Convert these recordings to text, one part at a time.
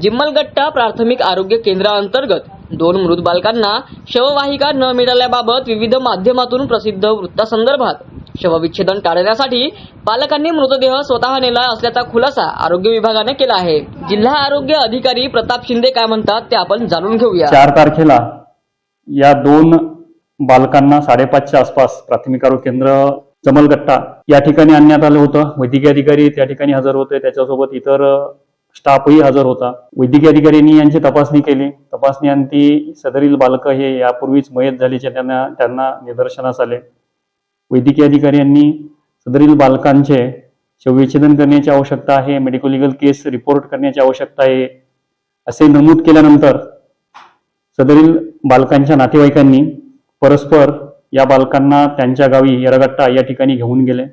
जिम्मलगट्टा प्राथमिक आरोग्य केंद्राअंतर्गत दोन मृत बालकांना शववाहिका न मिळाल्याबाबत विविध माध्यमातून प्रसिद्ध वृत्तासंदर्भात शवविच्छेदन टाळण्यासाठी पालकांनी मृतदेह स्वतः नेला असल्याचा खुलासा आरोग्य विभागाने केला आहे. जिल्हा आरोग्य अधिकारी प्रताप शिंदे काय म्हणतात ते आपण जाणून घेऊया. चार तारखेला या दोन बालकांना साडेपाचच्या आसपास प्राथमिक आरोग्य केंद्र जमलगट्टा या ठिकाणी आणण्यात आलं होतं. वैद्यकीय अधिकारी त्या ठिकाणी हजर होते. त्याच्यासोबत इतर स्टाफही हजर होता. वैद्यकीय अधिकाऱ्यांनी यांची तपासणी केली. तपासणी अंती सदरील बालकं हे यापूर्वीच मयत झाल्याचे त्यांना त्यांना निदर्शनास आले. वैद्यकीय अधिकाऱ्यांनी सदरील बालकांचे शवविच्छेदन करण्याची आवश्यकता आहे मेडिको लिगल केस रिपोर्ट करण्याची आवश्यकता आहे असे नमूद केल्यानंतर सदरील बालकांच्या नातेवाईकांनी परस्पर या बालकांना त्यांच्या गावी येरगट्टा या ठिकाणी घेऊन गेले.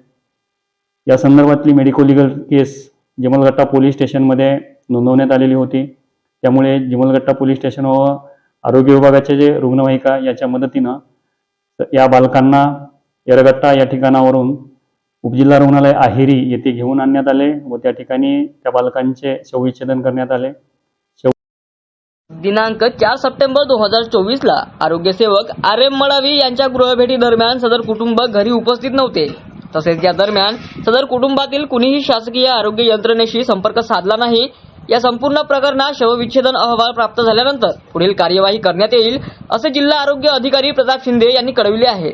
या संदर्भातली medico legal case Jimalgatta police स्टेशनमध्ये नोंदवण्यात आलेली होती. त्यामुळे जिमलगट्टा पोलीस स्टेशन व आरोग्य विभागाचे जे रुग्णवाहिका याच्या मदतीनं या बालकांना येरगट्टा या ठिकाणावरून उपजिल्हा रुग्णालय आहेरी येथे घेऊन आणण्यात आले व त्या ठिकाणी त्या बालकांचे शवविच्छेदन करण्यात आले. दिनांक चार सप्टेंबर दोन हजार चोवीस ला आरोग्य सेवक आर एम मळावी यांच्या गृहभेटी दरम्यान सदर कुटुंब घरी उपस्थित नव्हते. तसेच या दरम्यान सदर कुटुंबातील कुणीही शासकीय आरोग्य यंत्रणेशी संपर्क साधला नाही. या संपूर्ण प्रकरणात शवविच्छेदन अहवाल प्राप्त झाल्यानंतर पुढील कार्यवाही करण्यात येईल असे जिल्हा आरोग्य अधिकारी प्रताप शिंदे यांनी कळविले आहे.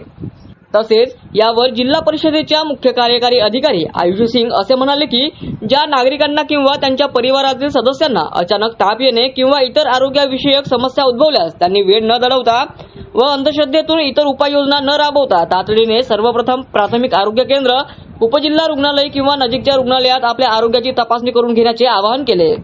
तसेच यावर जिल्हा परिषदेच्या मुख्य कार्यकारी अधिकारी आयुष सिंग असे म्हणाले की ज्या नागरिकांना किंवा त्यांच्या परिवारातील सदस्यांना अचानक ताप येणे किंवा इतर आरोग्यविषयक समस्या उद्भवल्यास त्यांनी वेळ न दडवता व अंधश्रद्धेतून इतर उपाययोजना न राबवता तातडीने सर्वप्रथम प्राथमिक आरोग्य केंद्र उपजिल्हा रुग्णालय किंवा नजीकच्या रुग्णालयात आपल्या आरोग्याची तपासणी करून घेण्याचे आवाहन केले.